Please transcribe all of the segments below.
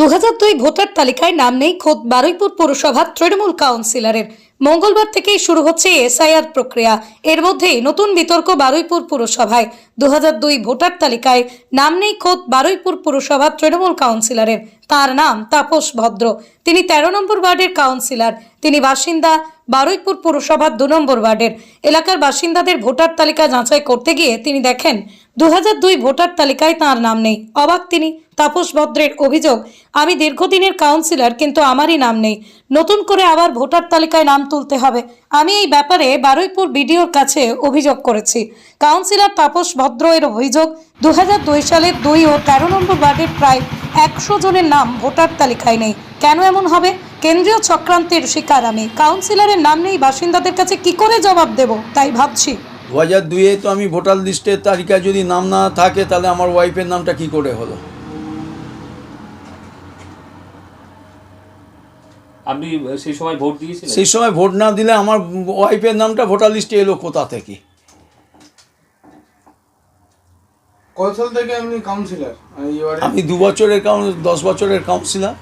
দু দুই ভোটার তালিকায় নাম নেই খোদ বারুইপুর পৌরসভার তৃণমূল কাউন্সিলরের। মঙ্গলবার থেকেই শুরু হচ্ছে এসআইআর প্রক্রিয়া। এর মধ্যেই নতুন বিতর্ক বারুইপুর পুরসভায়। দু ভোটার তালিকায় নাম নেই খোদ বারুইপুর পুরসভার তৃণমূল কাউন্সিলরের। তার নাম তাপস ভদ্র। তিনি তেরো নম্বর ওয়ার্ডের কাউন্সিলর। তিনি বাসিন্দা বারুইপুর পুরসভার দু নম্বর ওয়ার্ডের। এলাকার বাসিন্দাদের ভোটার তালিকা যাচাই করতে গিয়ে তিনি দেখেন দু দুই ভোটার তালিকায় তার নাম নেই। অবাক তিনি। তাপস ভদ্রের অভিযোগ, আমি দীর্ঘদিনের কাউন্সিলর, কিন্তু আমারই নাম নেই। নতুন করে আবার ভোটার তালিকায় নাম তুলতে হবে। আমি এই ব্যাপারে বারুইপুর বিডিওর কাছে অভিযোগ করেছি। কাউন্সিলর তাপস ভদ্র এর অভিযোগ দু হাজার দুই সালের দুই ও তেরো নম্বর ওয়ার্ডের প্রায় একশো জনের নাম ভোটার তালিকায় নেই। কেন এমন হবে? কেন্দ্রীয় চক্রান্তের শিকার আমি। কাউন্সিলরের নাম নেই বাসিন্দাদের কাছে কি করে জবাব দেব? তাই ভাবছি। দু হাজার দুইয়ে তো আমি ভোটার লিস্টের তালিকায় যদি নাম না থাকে তাহলে আমার ওয়াইফের নামটা কি করে হলো? আপনি সেই সময় ভোট দিয়েছিলেন? সেই সময় ভোট না দিলে আমার ওয়াইফের নামটা ভোটার লিস্টে এলো কোথা থেকে? কত সাল থেকে আপনি কাউন্সিলর আমি দু বছরের কাউন দশ বছরের কাউন্সিলর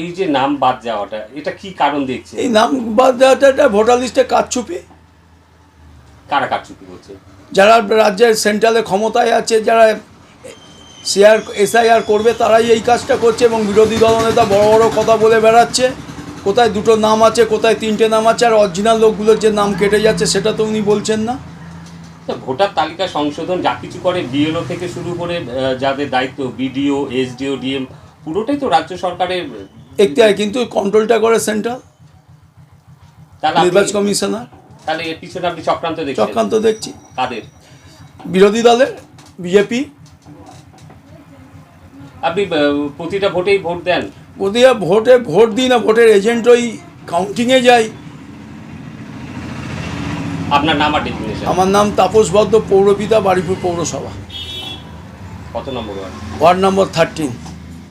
এই যে নাম বাদ যাওয়াটা এটা কি কারণ দেখছে এই নাম বাদ দেওয়াটা একটা ভোটার লিস্টে কারচুপি। কারা কারচুপি করছে? যারা রাজ্যের সেন্ট্রালে ক্ষমতায় আছে যারা শেয়ার এসআইআর করবে তারাই এই কাজটা করছে এবং বিরোধী দলনেতা বড় বড় কথা বলে বেড়াচ্ছে। কোথায় দুটো নাম আছে কোথায় তিনটে নাম আছে আর অরিজিনাল লোকগুলোর যে নাম কেটে যাচ্ছে সেটা তো উনি বলছেন না। তো ভোটার তালিকা সংশোধন যা কিছু করে বিএলও থেকে শুরু করে যাদের দায়িত্ব বিডিও এসডিও ডিএম পুরোটাই তো রাজ্য সরকারের এখতিয়ার কিন্তু কন্ট্রোলটা করে সেন্ট্রাল নির্বাচন কমিশনার। তাহলে এর পিছনে আপনি চক্রান্ত দেখছেন। চক্রান্ত দেখছি। কাদের? বিরোধী দলের বিজেপি আপনি প্রতিটা ভোটেই ভোট দেন? ওদিকে ভোটে ভোট দিই না ভোটের এজেন্ট ওই কাউন্টিংয়ে যাই। আপনার নাম আর আমার নাম তাপস ভদ্র পৌরপিতা বাড়িপুর পৌরসভা। কত number ward? Ward number thirteen